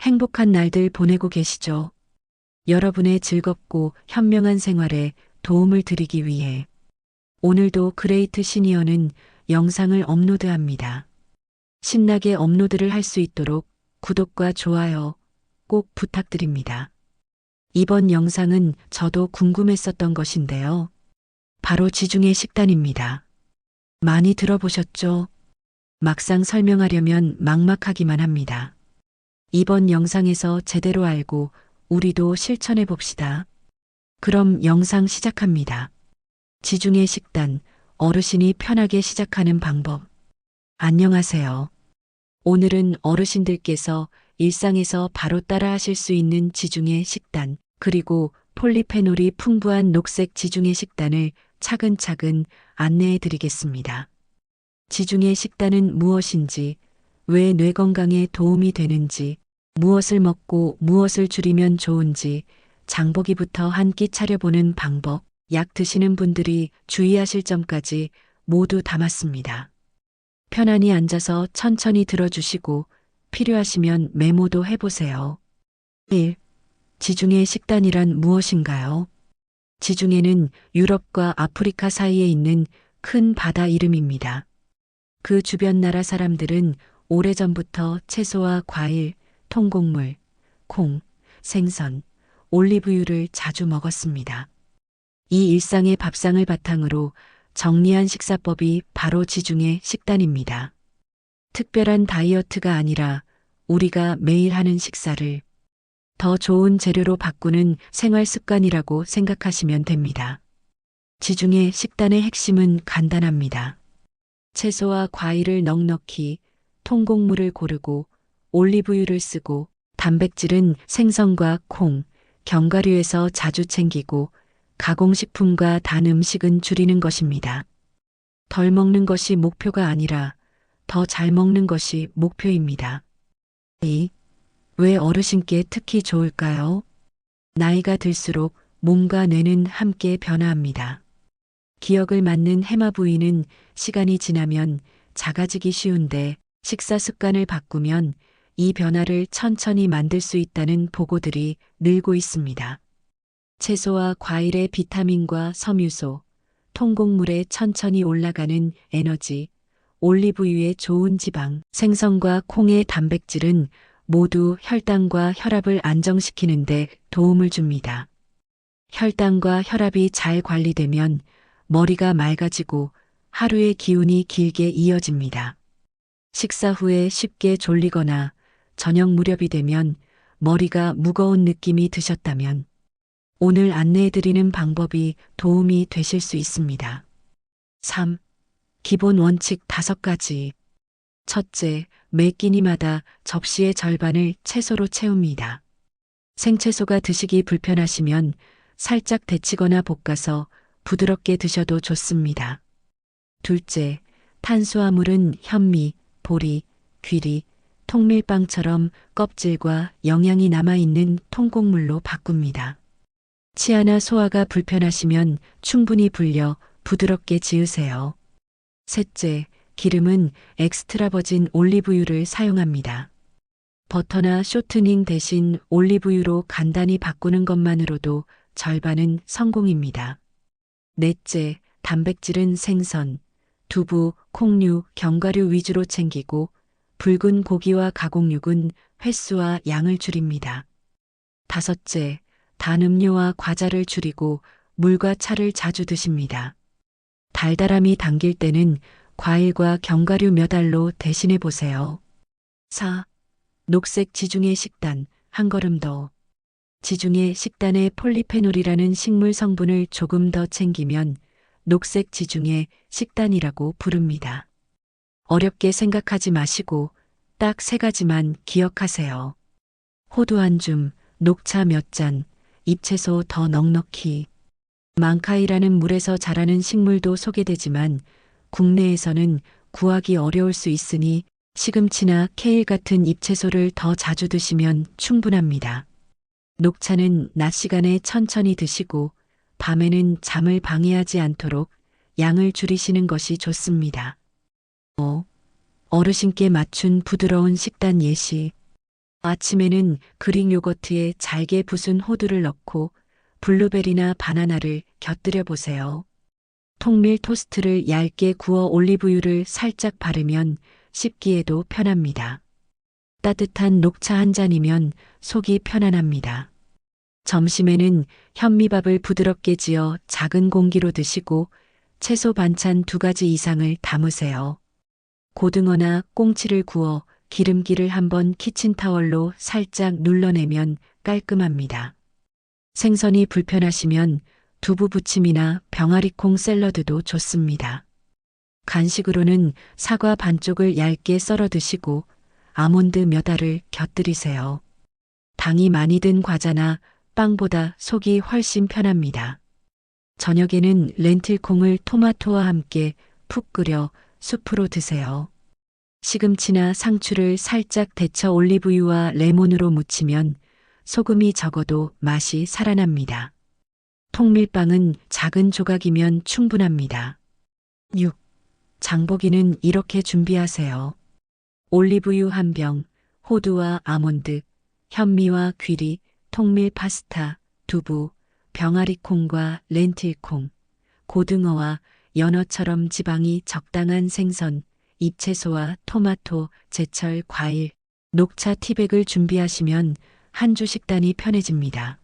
행복한 날들 보내고 계시죠? 여러분의 즐겁고 현명한 생활에 도움을 드리기 위해 오늘도 그레이트 시니어는 영상을 업로드합니다. 신나게 업로드를 할 수 있도록 구독과 좋아요 꼭 부탁드립니다. 이번 영상은 저도 궁금했었던 것인데요. 바로 지중해 식단입니다. 많이 들어보셨죠? 막상 설명하려면 막막하기만 합니다. 이번 영상에서 제대로 알고 우리도 실천해 봅시다. 그럼 영상 시작합니다. 지중해 식단, 어르신이 편하게 시작하는 방법. 안녕하세요. 오늘은 어르신들께서 일상에서 바로 따라 하실 수 있는 지중해 식단, 그리고 폴리페놀이 풍부한 녹색 지중해 식단을 차근차근 안내해 드리겠습니다. 지중해 식단은 무엇인지, 왜 뇌 건강에 도움이 되는지, 무엇을 먹고 무엇을 줄이면 좋은지, 장보기부터 한 끼 차려보는 방법, 약 드시는 분들이 주의하실 점까지 모두 담았습니다. 편안히 앉아서 천천히 들어주시고 필요하시면 메모도 해보세요. 1. 지중해 식단이란 무엇인가요? 지중해는 유럽과 아프리카 사이에 있는 큰 바다 이름입니다. 그 주변 나라 사람들은 오래전부터 채소와 과일, 통곡물, 콩, 생선, 올리브유를 자주 먹었습니다. 이 일상의 밥상을 바탕으로 정리한 식사법이 바로 지중해 식단입니다. 특별한 다이어트가 아니라 우리가 매일 하는 식사를 더 좋은 재료로 바꾸는 생활 습관이라고 생각하시면 됩니다. 지중해 식단의 핵심은 간단합니다. 채소와 과일을 넉넉히, 통곡물을 고르고, 올리브유를 쓰고, 단백질은 생선과 콩, 견과류에서 자주 챙기고, 가공식품과 단 음식은 줄이는 것입니다. 덜 먹는 것이 목표가 아니라 더 잘 먹는 것이 목표입니다. 2. 왜 어르신께 특히 좋을까요? 나이가 들수록 몸과 뇌는 함께 변화합니다. 기억을 맡는 해마 부위는 시간이 지나면 작아지기 쉬운데 식사 습관을 바꾸면 이 변화를 천천히 만들 수 있다는 보고들이 늘고 있습니다. 채소와 과일의 비타민과 섬유소, 통곡물에 천천히 올라가는 에너지, 올리브유의 좋은 지방, 생선과 콩의 단백질은 모두 혈당과 혈압을 안정시키는데 도움을 줍니다. 혈당과 혈압이 잘 관리되면 머리가 맑아지고 하루의 기운이 길게 이어집니다. 식사 후에 쉽게 졸리거나 저녁 무렵이 되면 머리가 무거운 느낌이 드셨다면 오늘 안내해드리는 방법이 도움이 되실 수 있습니다. 3. 기본 원칙 5가지. 첫째, 매 끼니마다 접시의 절반을 채소로 채웁니다. 생채소가 드시기 불편하시면 살짝 데치거나 볶아서 부드럽게 드셔도 좋습니다. 둘째, 탄수화물은 현미, 보리, 귀리, 통밀빵처럼 껍질과 영양이 남아있는 통곡물로 바꿉니다. 치아나 소화가 불편하시면 충분히 불려 부드럽게 지으세요. 셋째, 기름은 엑스트라 버진 올리브유를 사용합니다. 버터나 쇼트닝 대신 올리브유로 간단히 바꾸는 것만으로도 절반은 성공입니다. 넷째, 단백질은 생선, 두부, 콩류, 견과류 위주로 챙기고 붉은 고기와 가공육은 횟수와 양을 줄입니다. 다섯째, 단 음료와 과자를 줄이고 물과 차를 자주 드십니다. 달달함이 당길 때는 과일과 견과류 몇 알로 대신해 보세요. 4. 녹색 지중해 식단 한 걸음 더. 지중해 식단의 폴리페놀이라는 식물 성분을 조금 더 챙기면 녹색 지중해 식단이라고 부릅니다. 어렵게 생각하지 마시고 딱 세 가지만 기억하세요. 호두 한 줌, 녹차 몇 잔, 잎채소 더 넉넉히. 망카이라는 물에서 자라는 식물도 소개되지만 국내에서는 구하기 어려울 수 있으니 시금치나 케일 같은 잎채소를 더 자주 드시면 충분합니다. 녹차는 낮 시간에 천천히 드시고 밤에는 잠을 방해하지 않도록 양을 줄이시는 것이 좋습니다. 5. 어르신께 맞춘 부드러운 식단 예시. 아침에는 그릭 요거트에 잘게 부순 호두를 넣고 블루베리나 바나나를 곁들여 보세요. 통밀 토스트를 얇게 구워 올리브유를 살짝 바르면 씹기에도 편합니다. 따뜻한 녹차 한 잔이면 속이 편안합니다. 점심에는 현미밥을 부드럽게 지어 작은 공기로 드시고 채소 반찬 두 가지 이상을 담으세요. 고등어나 꽁치를 구워 기름기를 한번 키친타월로 살짝 눌러내면 깔끔합니다. 생선이 불편하시면 두부 부침이나 병아리콩 샐러드도 좋습니다. 간식으로는 사과 반쪽을 얇게 썰어 드시고 아몬드 몇 알을 곁들이세요. 당이 많이 든 과자나 빵보다 속이 훨씬 편합니다. 저녁에는 렌틸콩을 토마토와 함께 푹 끓여 수프로 드세요. 시금치나 상추를 살짝 데쳐 올리브유와 레몬으로 무치면 소금이 적어도 맛이 살아납니다. 통밀빵은 작은 조각이면 충분합니다. 6. 장보기는 이렇게 준비하세요. 올리브유 한 병, 호두와 아몬드, 현미와 귀리, 통밀 파스타, 두부, 병아리콩과 렌틸콩, 고등어와 연어처럼 지방이 적당한 생선, 잎채소와 토마토, 제철 과일, 녹차 티백을 준비하시면 한 주 식단이 편해집니다.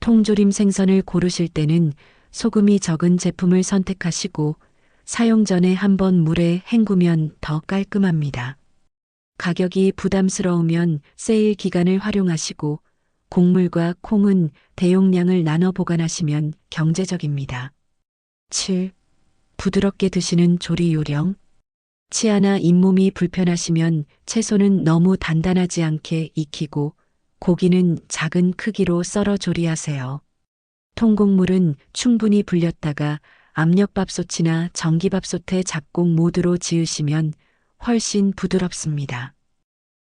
통조림 생선을 고르실 때는 소금이 적은 제품을 선택하시고 사용 전에 한번 물에 헹구면 더 깔끔합니다. 가격이 부담스러우면 세일 기간을 활용하시고 곡물과 콩은 대용량을 나눠 보관하시면 경제적입니다. 7. 부드럽게 드시는 조리 요령. 치아나 잇몸이 불편하시면 채소는 너무 단단하지 않게 익히고 고기는 작은 크기로 썰어 조리하세요. 통곡물은 충분히 불렸다가 압력밥솥이나 전기밥솥에 잡곡 모드로 지으시면 훨씬 부드럽습니다.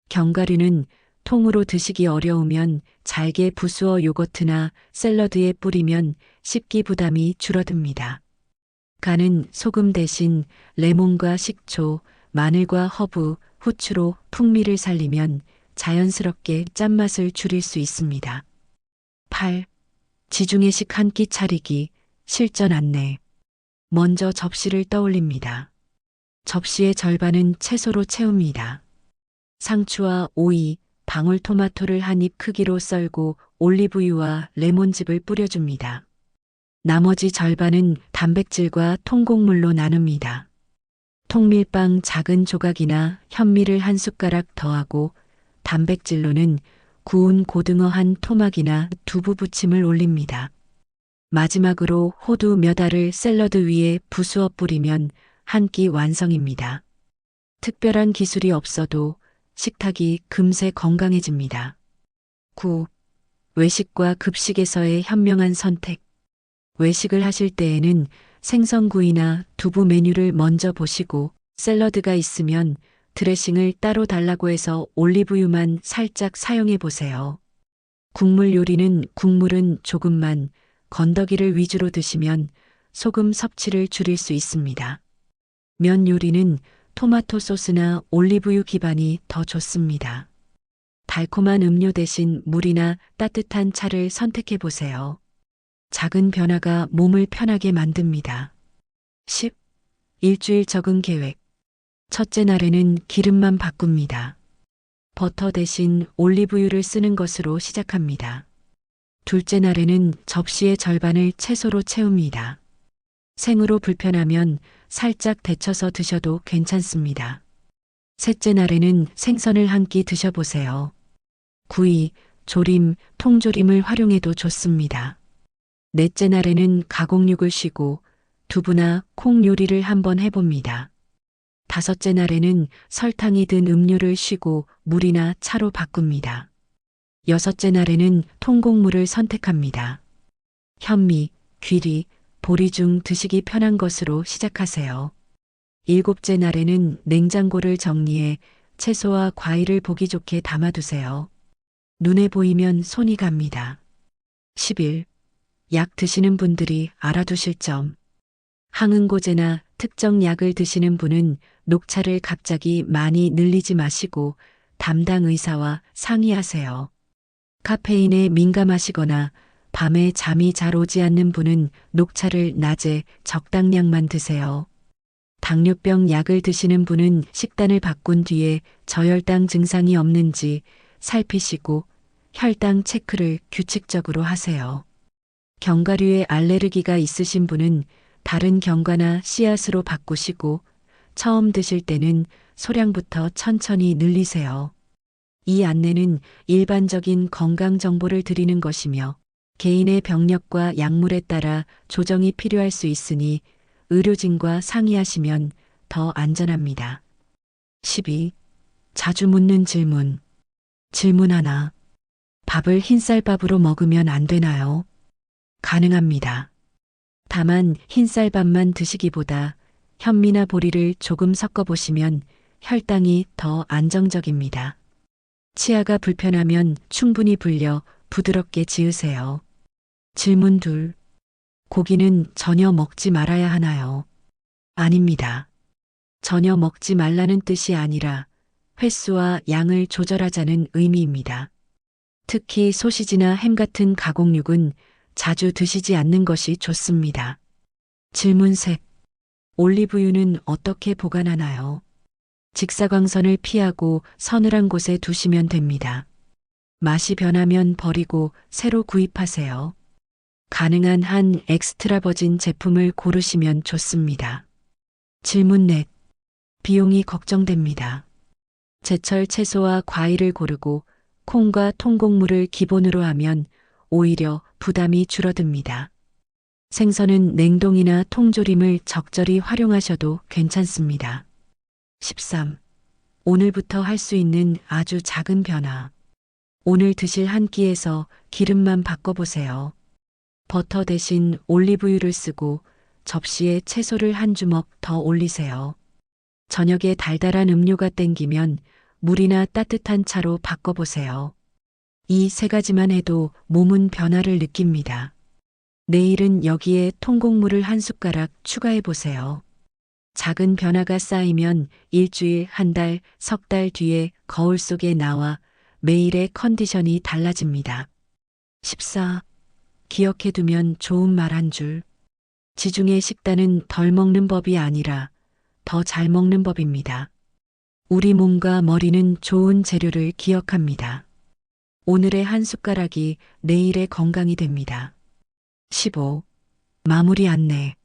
견과류는 통으로 드시기 어려우면 잘게 부수어 요거트나 샐러드에 뿌리면 씹기 부담이 줄어듭니다. 간은 소금 대신 레몬과 식초, 마늘과 허브, 후추로 풍미를 살리면 자연스럽게 짠맛을 줄일 수 있습니다. 8. 지중해식 한 끼 차리기 실전 안내. 먼저 접시를 떠올립니다. 접시의 절반은 채소로 채웁니다. 상추와 오이, 방울토마토를 한 입 크기로 썰고 올리브유와 레몬즙을 뿌려줍니다. 나머지 절반은 단백질과 통곡물로 나눕니다. 통밀빵 작은 조각이나 현미를 한 숟가락 더하고 단백질로는 구운 고등어 한 토막이나 두부 부침을 올립니다. 마지막으로 호두 몇 알을 샐러드 위에 부수어 뿌리면 한 끼 완성입니다. 특별한 기술이 없어도 식탁이 금세 건강해집니다. 9. 외식과 급식에서의 현명한 선택. 외식을 하실 때에는 생선구이나 두부 메뉴를 먼저 보시고 샐러드가 있으면 드레싱을 따로 달라고 해서 올리브유만 살짝 사용해 보세요. 국물 요리는 국물은 조금만 건더기를 위주로 드시면 소금 섭취를 줄일 수 있습니다. 면 요리는 토마토 소스나 올리브유 기반이 더 좋습니다. 달콤한 음료 대신 물이나 따뜻한 차를 선택해 보세요. 작은 변화가 몸을 편하게 만듭니다. 10. 일주일 적응 계획. 첫째 날에는 기름만 바꿉니다. 버터 대신 올리브유를 쓰는 것으로 시작합니다. 둘째 날에는 접시의 절반을 채소로 채웁니다. 생으로 불편하면 살짝 데쳐서 드셔도 괜찮습니다. 셋째 날에는 생선을 한 끼 드셔보세요. 구이, 조림, 통조림을 활용해도 좋습니다. 넷째 날에는 가공육을 쉬고 두부나 콩 요리를 한번 해봅니다. 다섯째 날에는 설탕이 든 음료를 쉬고 물이나 차로 바꿉니다. 여섯째 날에는 통곡물을 선택합니다. 현미, 귀리, 보리 중 드시기 편한 것으로 시작하세요. 일곱째 날에는 냉장고를 정리해 채소와 과일을 보기 좋게 담아두세요. 눈에 보이면 손이 갑니다. 10일. 약 드시는 분들이 알아두실 점. 항응고제나 특정 약을 드시는 분은 녹차를 갑자기 많이 늘리지 마시고 담당 의사와 상의하세요. 카페인에 민감하시거나 밤에 잠이 잘 오지 않는 분은 녹차를 낮에 적당량만 드세요. 당뇨병 약을 드시는 분은 식단을 바꾼 뒤에 저혈당 증상이 없는지 살피시고 혈당 체크를 규칙적으로 하세요. 견과류에 알레르기가 있으신 분은 다른 견과나 씨앗으로 바꾸시고 처음 드실 때는 소량부터 천천히 늘리세요. 이 안내는 일반적인 건강 정보를 드리는 것이며 개인의 병력과 약물에 따라 조정이 필요할 수 있으니 의료진과 상의하시면 더 안전합니다. 12. 자주 묻는 질문. 질문 하나. 밥을 흰쌀밥으로 먹으면 안 되나요? 가능합니다. 다만 흰쌀밥만 드시기보다 현미나 보리를 조금 섞어 보시면 혈당이 더 안정적입니다. 치아가 불편하면 충분히 불려 부드럽게 지으세요. 질문 둘. 고기는 전혀 먹지 말아야 하나요? 아닙니다. 전혀 먹지 말라는 뜻이 아니라 횟수와 양을 조절하자는 의미입니다. 특히 소시지나 햄 같은 가공육은 자주 드시지 않는 것이 좋습니다. 질문 셋. 올리브유는 어떻게 보관하나요? 직사광선을 피하고 서늘한 곳에 두시면 됩니다. 맛이 변하면 버리고 새로 구입하세요. 가능한 한 엑스트라 버진 제품을 고르시면 좋습니다. 질문 넷. 비용이 걱정됩니다. 제철 채소와 과일을 고르고 콩과 통곡물을 기본으로 하면 오히려 부담이 줄어듭니다. 생선은 냉동이나 통조림을 적절히 활용하셔도 괜찮습니다. 13. 오늘부터 할 수 있는 아주 작은 변화. 오늘 드실 한 끼에서 기름만 바꿔보세요. 버터 대신 올리브유를 쓰고 접시에 채소를 한 주먹 더 올리세요. 저녁에 달달한 음료가 땡기면 물이나 따뜻한 차로 바꿔보세요. 이 세 가지만 해도 몸은 변화를 느낍니다. 내일은 여기에 통곡물을 한 숟가락 추가해 보세요. 작은 변화가 쌓이면 일주일, 한 달, 석 달 뒤에 거울 속에 나와 매일의 컨디션이 달라집니다. 14. 기억해 두면 좋은 말 한 줄. 지중해 식단은 덜 먹는 법이 아니라 더 잘 먹는 법입니다. 우리 몸과 머리는 좋은 재료를 기억합니다. 오늘의 한 숟가락이 내일의 건강이 됩니다. 15. 마무리 안내.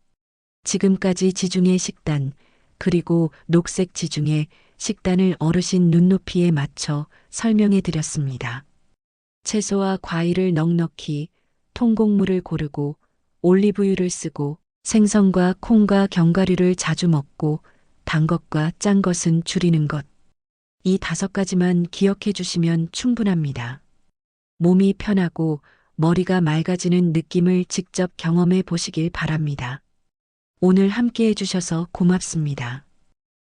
지금까지 지중해 식단, 그리고 녹색 지중해 식단을 어르신 눈높이에 맞춰 설명해 드렸습니다. 채소와 과일을 넉넉히, 통곡물을 고르고, 올리브유를 쓰고, 생선과 콩과 견과류를 자주 먹고, 단 것과 짠 것은 줄이는 것. 이 다섯 가지만 기억해 주시면 충분합니다. 몸이 편하고 머리가 맑아지는 느낌을 직접 경험해 보시길 바랍니다. 오늘 함께 해주셔서 고맙습니다.